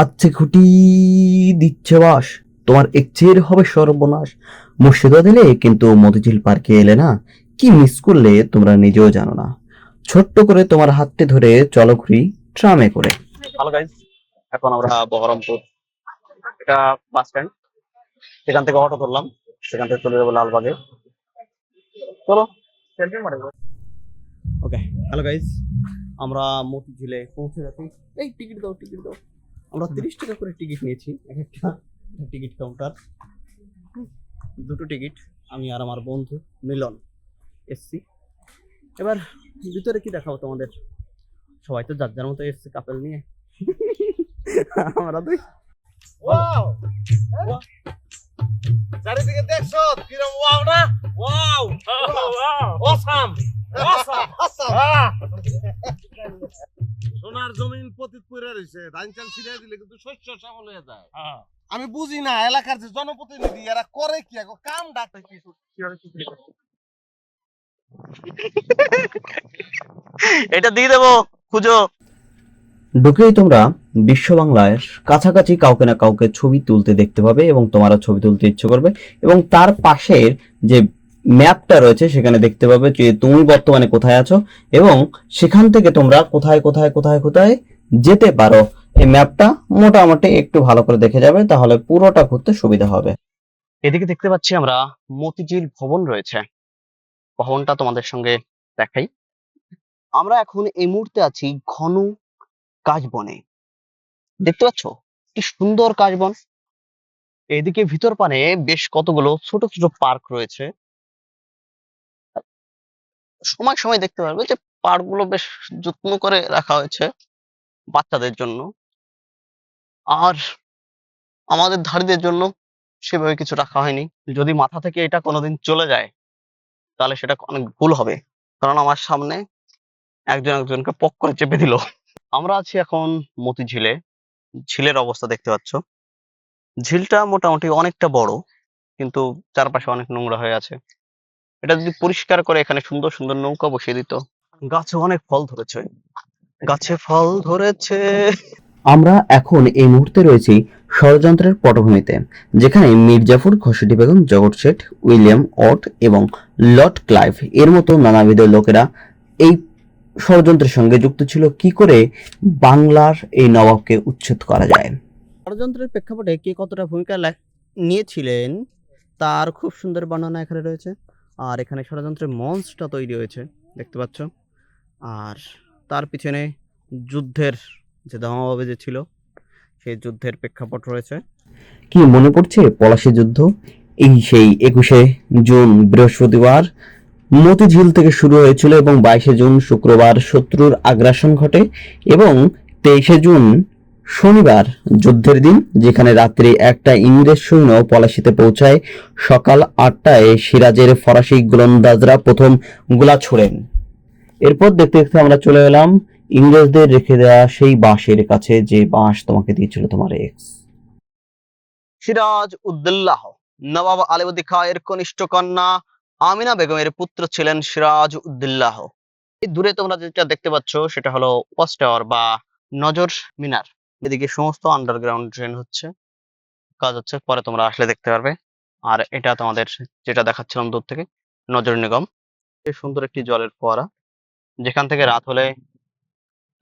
আচ্ছে খুঁটি দিচ্ছে বাস। তোমার ইচ্ছের হবে সর্বনাশ। মুর্শিদা দিলে কিন্তু মতিঝিল পার্কে এলে না। কি মিস করলে তোমরা নিজেও জানো না। ছোট্ট করে তোমার হাতটি ধরে চলো ঘুরি ট্রামে করে। হ্যালো গাইজ এখন আমরা বহরমপুর। এটা বাস স্ট্যান্ড সেখান থেকে অটো ধরলাম। সেখান থেকে চলে যাব লালবাগে। চলো ওকে হ্যালো গাইজ আমরা মতিঝিলে পৌঁছে গেছি। এই টিকিট দাও টিকিট দাও। আমরা তিরিশ টাকা করে টিকিট নিয়েছি এক একটা টিকিট কাউন্টার। দুটো টিকিট আমি আর আমার বন্ধু মিলন এসছি। এবার ভিতরে কি দেখাবো তোমাদের? সবাই তো যার যার মতো এসছে কাপেল নিয়ে। আমরা দুই। ওয়াও চারিদিকে দেখছ? কিরম ওয়াও না? ওয়াও অসাম অসাম সোনার জমিন পতিত পড়ে রয়েছে ধান চাল ছিড়ে দিলে কিন্তু শস্য শ্যামল হয়ে যায়। আমি বুঝি না এলাকার যে জনপ্রতিনিধি এরা করে কি এখন? কাম ডাকতে কি? এটা দিয়ে দেবো খুঁজো। ঢুকেই তোমরা বিশ্ব বাংলার কাছাকাছি কাউকে না কাউকে ছবি তুলতে দেখতে পাবে এবং তোমারও ছবি তুলতে ইচ্ছে করবে এবং তার পাশের যে ম্যাপটা রয়েছে, সেখানে দেখতে পাবে যে তুমি বর্তমানে কোথায় আছো এবং সেখান থেকে তোমরা কোথায় কোথায় কোথায় কোথায় যেতে পারো। এই ম্যাপটা মোটামুটি একটু ভালো করে দেখে যাবে, তাহলে পুরোটা ঘুরতে সুবিধা হবে। এদিকে দেখতে পাচ্ছি আমরা মতিঝিল ভবন রয়েছে। ভবনটা তোমাদের সঙ্গে দেখাই। আমরা এখন এই মুহূর্তে আছি ঘন কাশবনে। দেখতে পাচ্ছ? কি সুন্দর কাশবন। এদিকে ভিতর পানে বেশ কতগুলো ছোট ছোট পার্ক রয়েছে। সময় সময় দেখতে পারবে যে পার্কগুলো বেশ যত্ন করে রাখা হয়েছে বাচ্চাদের জন্য। আর আমাদের ধারীদের জন্য সেভাবে কিছু রাখা হয়নি। যদি মাথা থেকে এটা কোনোদিন চলে যায়, তাহলে সেটা অনেক ভুল হবে। কারণ আমার সামনে একজন একজনকে পক করে চেপে দিল। আমরা আছি এখন মতিঝিলে। ঝিলের অবস্থা দেখতে পাচ্ছ। ঝিলটা মোটামুটি অনেকটা বড়, কিন্তু চারপাশে অনেক নোংরা হয়ে আছে। এটা যদি পরিষ্কার করে এখানে সুন্দর সুন্দর নৌকা বসিয়ে দিত। গাছে অনেক ফল ধরেছে। গাছে ফল ধরেছে। আমরা এখন এই মুহূর্তে রয়েছি ষড়যন্ত্রের পটভূমিতে যেখানে মির্জাফর খসুটি বেগম জগৎ শেঠ উইলিয়াম অট এবং লর্ড ক্লাইভ এর মতো নানাবিধ লোকেরা এই ষড়যন্ত্রের সঙ্গে যুক্ত ছিল। কি করে বাংলার এই নবাবকে উচ্ছেদ করা যায়? ষড়যন্ত্রের প্রেক্ষাপটে কে কতটা ভূমিকা নিয়েছিলেন তার খুব সুন্দর বর্ণনা এখানে রয়েছে। আর এখানে ষড়যন্ত্রের মঞ্চটা তৈরি হয়েছে, দেখতে পাচ্ছ। আর তার পিছনে যুদ্ধের যে দামাবাবে যে ছিল, সেই যুদ্ধের প্রেক্ষাপট রয়েছে। কি মনে পড়ছে পলাশী যুদ্ধ? এই সেই একুশে জুন, বৃহস্পতিবার মতিঝিল থেকে শুরু হয়েছিল এবং বাইশে জুন শুক্রবার শত্রুর আগ্রাসন ঘটে এবং তেইশে জুন শনিবার যুদ্ধের দিন, যেখানে রাত্রি একটা ইংরেজ সৈন্য পলাশিতে পৌঁছায়। সকাল আটটায় সিরাজের ফরাসি গোলন্দাজরা প্রথম গোলা ছোড়েন। এরপর দেখতে দেখতে আমরা চলে এলাম ইংরেজদের রেখে দেওয়া সেই বাঁশের কাছে, যে বাঁশ তোমাকে দিয়েছিল তোমার এক্স সিরাজ উদ্দুল্লাহ নবাব আলিবর্দী খাঁয়ের কনিষ্ঠ কন্যা আমিনা বেগমের পুত্র ছিলেন সিরাজ উদ্দুল্লাহ দূরে তোমরা যেটা দেখতে পাচ্ছ, সেটা হলো ওয়াচ টাওয়ার বা নজর মিনার। এদিকে সমস্ত আন্ডারগ্রাউন্ড ট্রেন হচ্ছে। কাজ হচ্ছে, পরে তোমরা আসলে দেখতে পারবে। আর এটা তোমাদের যেটা দেখাচ্ছিলাম দূর থেকে নজর নিগম। সুন্দর একটি জলের ফোয়ারা। যেখান থেকে রাত হলে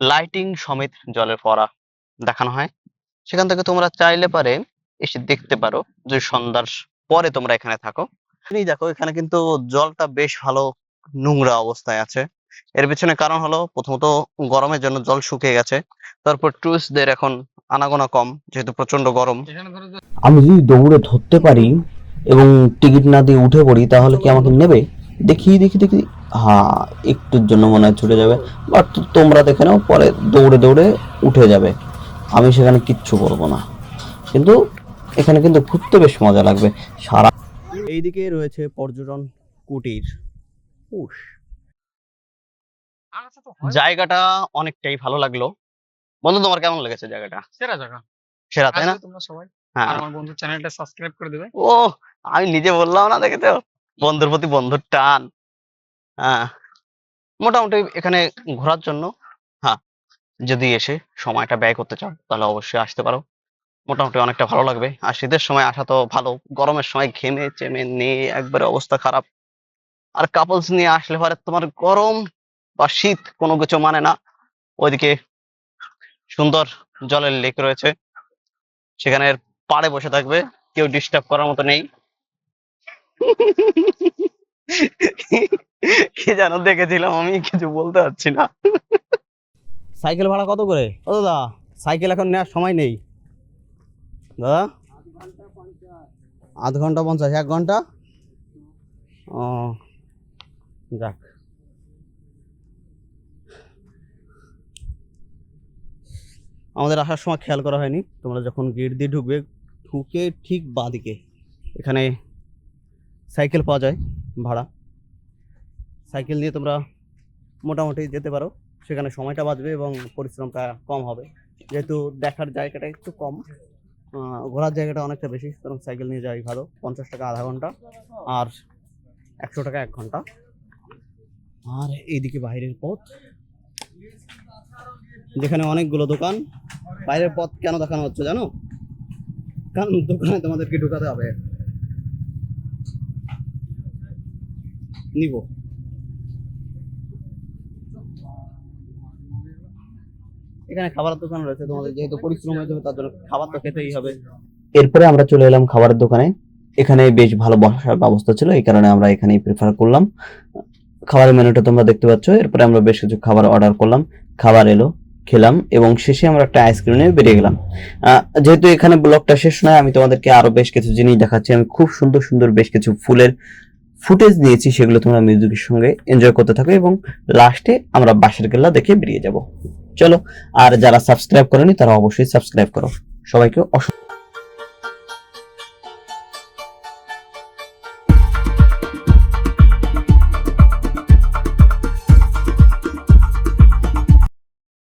লাইটিং সমেত জলের ফোয়ারা দেখানো হয়। সেখান থেকে তোমরা চাইলে পারে এসে দেখতে পারো যদি সন্ধ্যার পরে তোমরা এখানে থাকো। দেখো, এখানে কিন্তু জলটা বেশ ভালো নোংরা অবস্থায় আছে। এর পিছনে কারণ হলো প্রথমত গরমের জন্য জল শুকিয়ে গেছে। তারপর টুরিস্টদের এখন আনাগোনা কম যেহেতু প্রচণ্ড গরম। আমি যদি দৌড়ে ধরতে পারি এবং টিকিট না দিয়ে উঠে পড়ি তাহলে কি আমাকে নেবে? দেখি দেখি দেখি। হ্যাঁ একটুর জন্য মনে হয় ছুটে যাবে। বাট তোমরা দেখে নাও পরে দৌড়ে দৌড়ে উঠে যাবে। আমি সেখানে কিচ্ছু করব না। কিন্তু এখানে কিন্তু ঘুরতে বেশ মজা লাগবে। সারা এইদিকে রয়েছে পর্যটন কুটির। উস জায়গাটা অনেকটাই ভালো লাগল। বন্ধু তোমার কেমন লেগেছে জায়গাটা? সেরা জায়গা। সেরা তাই না? তোমরা সবাই হ্যাঁ। আমার বন্ধু চ্যানেলটা সাবস্ক্রাইব করে দেবে। ও আমি নিজে বললাম না দেখে তো। বন্ধুর প্রতি বন্ধুর টান। হ্যাঁ। মোটামুটি এখানে ঘোরার জন্য হ্যাঁ যদি এসে সময়টা ব্যয় করতে চাও তাহলে অবশ্যই আসতে পারো। মোটামুটি অনেকটা ভালো লাগবে। আর শীতের সময় আসা তো ভালো। গরমের সময় ঘেমে চেমে নিয়ে একবারে অবস্থা খারাপ। আর কাপলস নিয়ে আসলে পরে তোমার গরম বা শীত কোনো কিছু মানে না, ওইদিকে সুন্দর জলের লেক রয়েছে। সেখানে পাড়ে বসে থাকবে, কেউ ডিস্টার্ব করার মতো নেই। কি জানো দেখেছিলাম আমি, কিছু বলতে পারছি না। সাইকেল ভাড়া কত করে? ও দাদা, সাইকেল এখন নেওয়ার সময় নেই। দাদা? আধ ঘণ্টা পঞ্চাশ, এক ঘণ্টা? ও, যাক। আমাদের আসার সময় খেয়াল করা হয়নি। তোমরা যখন গেট দিয়ে ঢুকবে, ঢুকে ঠিক বাঁদিকে। এখানে সাইকেল পাওয়া যায়, ভাড়া। সাইকেল নিয়ে তোমরা মোটামুটি যেতে পারো। সেখানে সময়টা বাঁচবে এবং পরিশ্রমটা কম হবে। যেহেতু দেখার জায়গাটা একটু কম ঘোরার জায়গাটা অনেকটা বেশি সুতরাং সাইকেল নিয়ে যাওয়াই ভালো। পঞ্চাশ টাকা আধা ঘণ্টা আর একশো টাকা এক ঘণ্টা। আর এইদিকে বাইরের পথ। যেখানে অনেকগুলো দোকান। বাইরের পথ কেন দেখানো হচ্ছে জানো? কারণ দোকানে তোমাদেরকে ঢুকাতে হবে। নিব। এখানে খাবারের দোকান রয়েছে তোমাদের, যেহেতু পরিশ্রম হয়ে যাবে তার জন্য খাবার তো খেতেই হবে। এরপরে আমরা চলে এলাম খাবারের দোকানে। এখানে বেশ ভালো বসার ব্যবস্থা ছিল, এই কারণে আমরা এখানেই প্রেফার করলাম। খাবারের মেনুটা তোমরা দেখতে পাচ্ছ, এরপরে আমরা বেশ কিছু খাবার অর্ডার করলাম। খাবার এলো। খেলাম এবং শেষে আমরা একটা আইসক্রিম নিয়ে বেরিয়ে গেলাম। যেহেতু এখানে ব্লগটা শেষ নয়, আমি তোমাদেরকে আরও বেশ কিছু জিনিস দেখাচ্ছি। আমি খুব সুন্দর সুন্দর বেশ কিছু ফুলের ফুটেজ নিয়েছি, সেগুলো তোমরা মিউজিকের সঙ্গে এনজয় করতে থাকো এবং লাস্টে আমরা বাসের কেল্লা দেখে বেরিয়ে যাব। চলো, আর যারা সাবস্ক্রাইব করেনি, তারা অবশ্যই সাবস্ক্রাইব করো। সবাইকে অসংখ্য